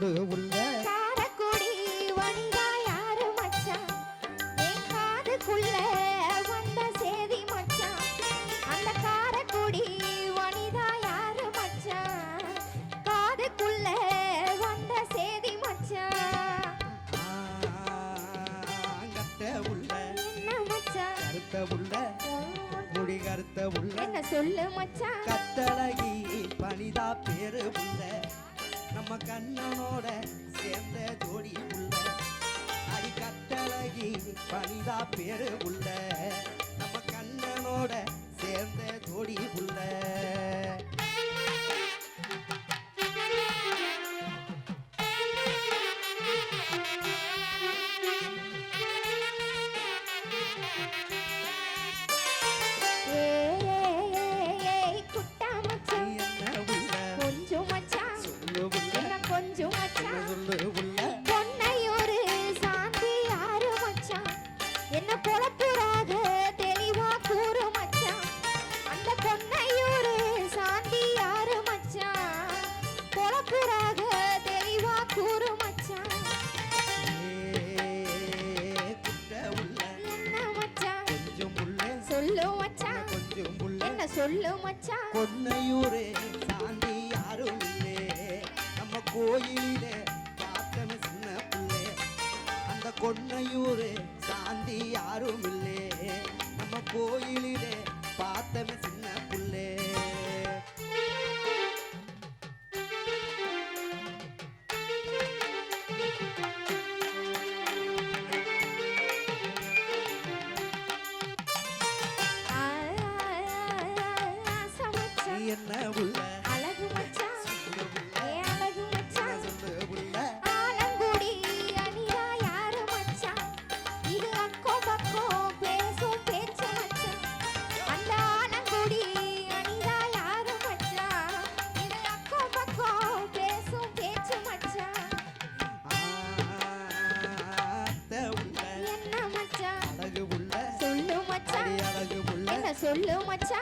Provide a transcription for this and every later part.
கொண்டு உள்ள. காரக்குடி வந்தா யாரு மச்சான்? என் காதுக்குள்ள வந்த சேதி மச்சான். அந்த காரக்குடி வனிதா யாரு மச்சான்? காதுக்குள்ள வந்த சேதி மச்சான். கட்ட உள்ள. என்ன மச்சான்? கருத்த உள்ள. முடி கருத்த உள்ள. என்ன சொல்லு மச்சான்? கத்தழகி பனிதா பேரு உள்ள. நம்ம கண்ணனோட சேர்ந்த ஜோடி உள்ள. அடி கட்டழகி பனிதா பேரு உள்ள. சொல்லு மச்சான் கொன்னையூரே சாந்தி யாரும் இல்லே நம்ம கோயிலே பார்த்தன சின்ன பிள்ளை. அந்த கொன்னையூரே சாந்தி யாரும் hello, macha.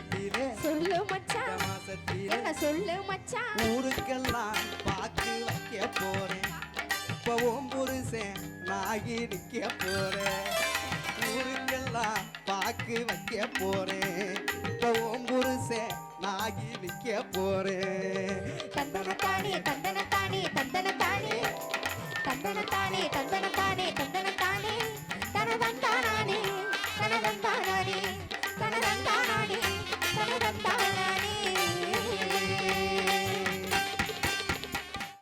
மாசத்திலே. சொல்லு மச்சான். மாசத்திலே. என்ன சொல்லு மச்சான். ஊருக்கெல்லாம் பாக்கு வைக்க போறேன். இப்போ புருஷன் நாகி நிக்க போறேன். ஊருக்கெல்லாம் பாக்கு வைக்க போறேன். இப்போ புருஷன் நாகி நிக்க போறேன். கந்தன தாடிய கந்த